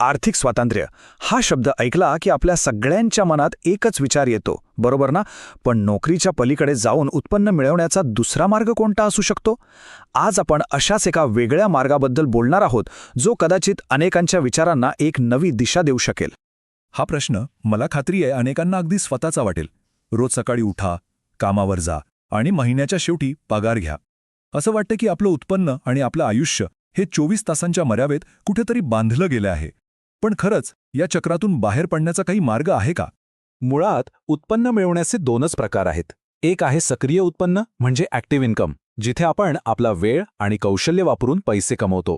आर्थिक स्वातंत्र्य. हा शब्द ऐकला की आपल्या सगळ्यांच्या मनात एकच विचार येतो. बरोबर ना? पण नोकरीच्या पलीकडे जाऊन उत्पन्न मिळवण्याचा दुसरा मार्ग कोणता असू शकतो? आज आपण अशाच एका वेगळ्या मार्गाबद्दल बोलणार आहोत जो कदाचित अनेकांच्या विचारांना एक नवी दिशा देऊ शकेल. हा प्रश्न मला खात्री आहे अनेकांना अगदी स्वतःचा वाटेल. रोज सकाळी उठा कामावर जा आणि महिन्याच्या शेवटी पगार घ्या. असं वाटतं की आपलं उत्पन्न आणि आपलं आयुष्य हे चोवीस तासांच्या मर्यावेत कुठेतरी बांधलं गेलं आहे. पण खरंच या चक्रातून बाहेर पडण्याचा काही मार्ग आहे का? मुळात उत्पन्न मिळवण्याचे दोनच प्रकार आहेत. एक आहे सक्रिय उत्पन्न म्हणजे ॲक्टिव्ह इन्कम जिथे आपण आपला वेळ आणि कौशल्य वापरून पैसे कमवतो.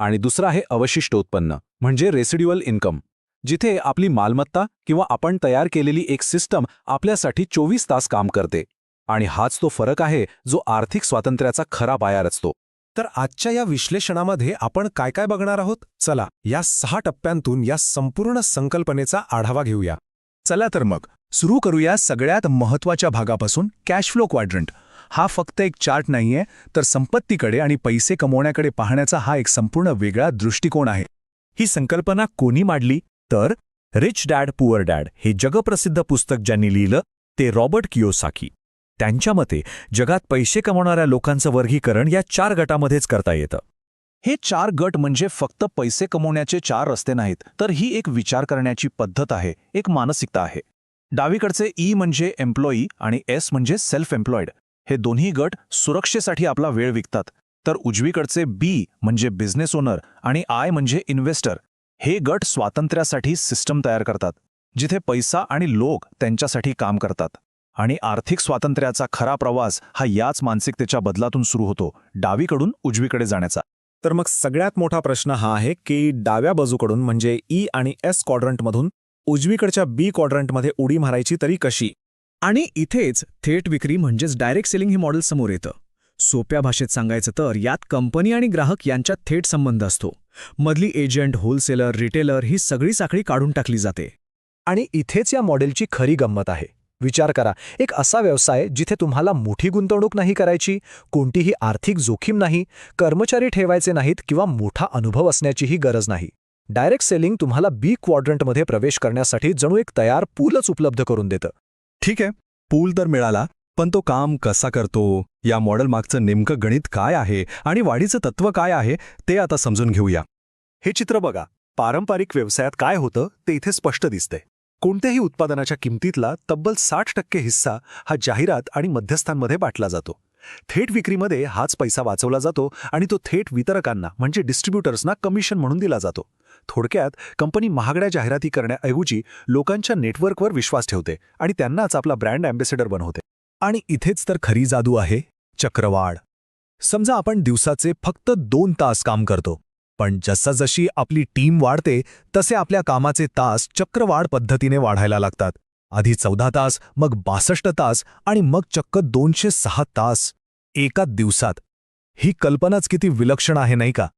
आणि दुसरं आहे अवशिष्ट उत्पन्न म्हणजे रेसिड्युअल इन्कम जिथे आपली मालमत्ता किंवा आपण तयार केलेली एक सिस्टम आपल्यासाठी चोवीस तास काम करते. आणि हाच तो फरक आहे जो आर्थिक स्वातंत्र्याचा खरा पाया रचतो. तर आजच्या या विश्लेषणामध्ये आपण काय काय बघणार आहोत? चला या सहा टप्प्यांतून या संपूर्ण संकल्पनेचा आढावा घेऊया. चला तर मग सुरू करूया सगळ्यात महत्त्वाच्या भागापासून कॅश फ्लो क्वाड्रंट हा फक्त एक चार्ट नाहीये तर संपत्तीकडे आणि पैसे कमवण्याकडे पाहण्याचा हा एक संपूर्ण वेगळा दृष्टिकोन आहे. ही संकल्पना कोणी मांडली? तर रिच डॅड पुअर डॅड हे जगप्रसिद्ध पुस्तक ज्यांनी लिहिलं ते रॉबर्ट कियोसाकी त्यांच्या मते जगात पैसे कमवणाऱ्या लोकांचं वर्गीकरण या चार गटामध्येच करता येतं. हे चार गट म्हणजे फक्त पैसे कमवण्याचे चार रस्ते नाहीत तर ही एक विचार करण्याची पद्धत आहे एक मानसिकता आहे. डावीकडचे ई म्हणजे एम्प्लॉई आणि एस म्हणजे सेल्फ एम्प्लॉईड हे दोन्ही गट सुरक्षेसाठी आपला वेळ विकतात. तर उजवीकडचे बी म्हणजे बिझनेस ओनर आणि आय म्हणजे इन्व्हेस्टर. हे गट स्वातंत्र्यासाठी सिस्टम तयार करतात जिथे पैसा आणि लोक त्यांच्यासाठी काम करतात. आणि आर्थिक स्वातंत्र्याचा खरा प्रवास हा याच मानसिकतेच्या बदलातून सुरू होतो डावीकडून उजवीकडे जाण्याचा. तर मग सगळ्यात मोठा प्रश्न हा आहे की डाव्या बाजूकडून म्हणजे ई आणि एस क्वाड्रंटमधून उजवीकडच्या बी क्वाड्रंटमध्ये उडी मारायची तरी कशी? आणि इथेच थेट विक्री म्हणजेच डायरेक्ट सेलिंग हे मॉडेल समोर येतं. सोप्या भाषेत सांगायचं तर यात कंपनी आणि ग्राहक यांच्यात थेट संबंध असतो. मधली एजंट होलसेलर रिटेलर ही सगळी साखळी काढून टाकली जाते. आणि इथेच या मॉडेलची खरी गंमत आहे. विचार करा. एक असा व्यवसाय जिथे तुम्हाला मोठी गुंतवणूक नाही करायची कोणतीही आर्थिक जोखीम नाही कर्मचारी ठेवायचे नाहीत किंवा मोठा अनुभव असण्याचीही गरज नाही. डायरेक्ट सेलिंग तुम्हाला बी क्वाड्रंटमध्ये प्रवेश करण्यासाठी जणू एक तयार पूलच उपलब्ध करून देतं. ठीक आहे. पूल तर मिळाला पण तो काम कसा करतो या मॉडेल मागचं नेमकं गणित काय आहे आणि वाढीचं तत्व काय आहे ते आता समजून घेऊया. हे चित्र बघा. पारंपरिक व्यवसायात काय होतं ते इथे स्पष्ट दिसतंय. कोणत्याही उत्पादनाच्या किमतीतला तब्बल साठ टक्के हिस्सा हा जाहिरात आणि मध्यस्थांमध्ये बाटला जातो. थेट विक्रीमध्ये हाच पैसा वाचवला जातो आणि तो थेट वितरकांना म्हणजे डिस्ट्रीब्युटर्सना कमिशन म्हणून दिला जातो. थोडक्यात कंपनी महागड्या जाहिराती करण्याऐवजी लोकांच्या नेटवर्कवर विश्वास ठेवते आणि त्यांनाच आपला ब्रँड अँबॅसेडर बनवते. आणि इथेच तर खरी जादू आहे चक्रवाढ. समजा आपण दिवसाचे फक्त दोन तास काम करतो. पण जसजशी आपली टीम वाढते तसे आपल्या कामाचे तास चक्रवाढ पद्धतीने वाढायला लागतात. आधी चौदा तास मग बासष्ट तास आणि मग चक्क दोनशे सहा तास. एका दिवसात. ही कल्पनाच किती विलक्षण आहे नाही का?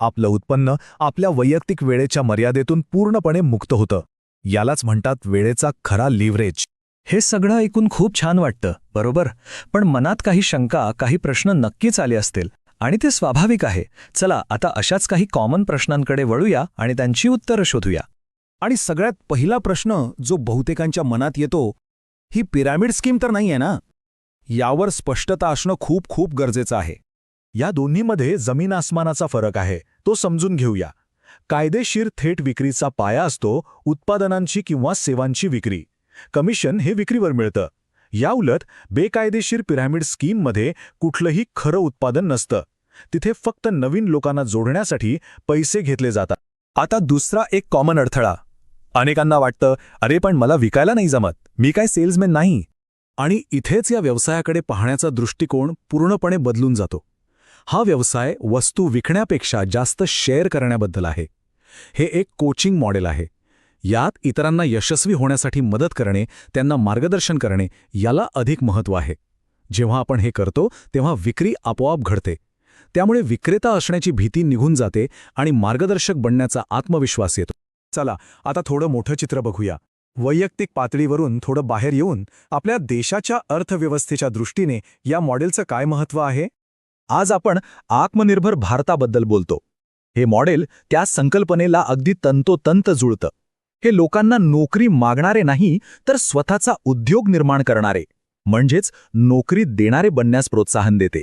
आपलं उत्पन्न आपल्या वैयक्तिक वेळेच्या मर्यादेतून पूर्णपणे मुक्त होतं. यालाच म्हणतात वेळेचा खरा लिव्हरेज. हे सगळं ऐकून खूप छान वाटतं बरोबर? पण मनात काही शंका काही प्रश्न नक्कीच आले असतील. आणि ते स्वाभाविक आहे. चला आता अशाच काही कॉमन प्रश्नांकडे वळूया आणि त्यांची उत्तरं शोधूया. आणि सगळ्यात पहिला प्रश्न जो बहुतेकांच्या मनात येतो ही पिरामिड स्कीम तर नाहीये ना? यावर स्पष्टता असणं खूप खूप गरजेचं आहे. या दोन्हीमध्ये जमीन आसमानाचा फरक आहे तो समजून घेऊया. कायदेशीर थेट विक्रीचा पाया असतो उत्पादनांची किंवा सेवांची विक्री. कमिशन हे विक्रीवर मिळतं. याउलट बेकायदेशीर पिरामिड स्कीममध्ये कुठलंही खरं उत्पादन नसतं. तिथे फक्त नवीन लोकांना जोडण्यासाठी पैसे घेतले जातात. आता दुसरा एक कॉमन अडथळा. अनेकांना वाटतं अरे पण मला विकायला नाही जमत. मी काय सेल्समॅन नाही. आणि इथेच या व्यवसायाकडे पाहण्याचा दृष्टिकोन पूर्णपणे बदलून जातो. हा व्यवसाय वस्तू विकण्यापेक्षा जास्त शेअर करण्याबद्दल आहे. हे एक कोचिंग मॉडेल आहे. यात इतरांना यशस्वी होण्यासाठी मदत करणे त्यांना मार्गदर्शन करणे याला अधिक महत्त्व आहे. जेव्हा आपण हे करतो तेव्हा विक्री आपोआप घडते. त्यामुळे विक्रेता असण्याची भीती निघून जाते आणि मार्गदर्शक बनण्याचा आत्मविश्वास येतो. चला आता थोडं मोठं चित्र बघूया. वैयक्तिक पातळीवरून थोडं बाहेर येऊन आपल्या देशाच्या अर्थव्यवस्थेच्या दृष्टीने या मॉडेलचं काय महत्त्व आहे? आज आपण आत्मनिर्भर भारताबद्दल बोलतो. हे मॉडेल त्या संकल्पनेला अगदी तंतोतंत जुळतं. हे लोकांना नोकरी मागणारे नाही तर स्वतःचा उद्योग निर्माण करणारे. म्हणजेच नोकरी देणारे बनण्यास प्रोत्साहन देते.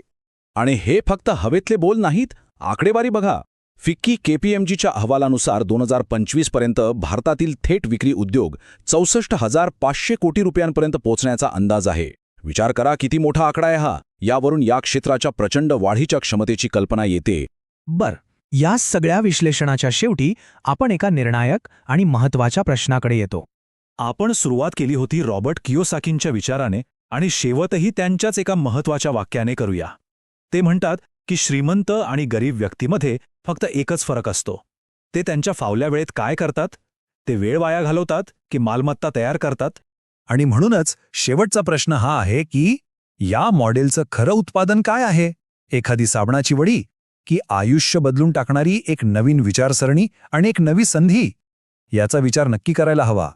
आणि हे फक्त हवेतले बोल नाहीत आकडेवारी बघा. फिक्की केपीएमजीच्या अहवालानुसार दोन हजार पंचवीसपर्यंत भारतातील थेट विक्री उद्योग चौसष्ट हजार पाचशे कोटी रुपयांपर्यंत पोहोचण्याचा अंदाज आहे. विचार करा किती मोठा आकडा आहे हा. यावरून या क्षेत्राच्या प्रचंड वाढीच्या क्षमतेची कल्पना येते. बर. या सगळ्या विश्लेषणाच्या शेवटी आपण एका निर्णायक आणि महत्त्वाच्या प्रश्नाकडे येतो. आपण सुरुवात केली होती रॉबर्ट कियोसाकींच्या विचाराने आणि शेवटही त्यांच्याच एका महत्त्वाच्या वाक्याने करूया. ते म्हणतात की श्रीमंत आणि गरीब व्यक्तीमध्ये फक्त एकच फरक असतो. ते त्यांच्या फावल्या वेळेत काय करतात? ते वेळ वाया घालवतात की मालमत्ता तयार करतात? आणि म्हणूनच शेवटचा प्रश्न हा आहे की या मॉडेलचं खरं उत्पादन काय आहे? एखादी साबणाची वडी की आयुष्य बदलून टाकणारी एक नवीन विचारसरणी आणि एक नवी संधी? याचा विचार नक्की करायला हवा.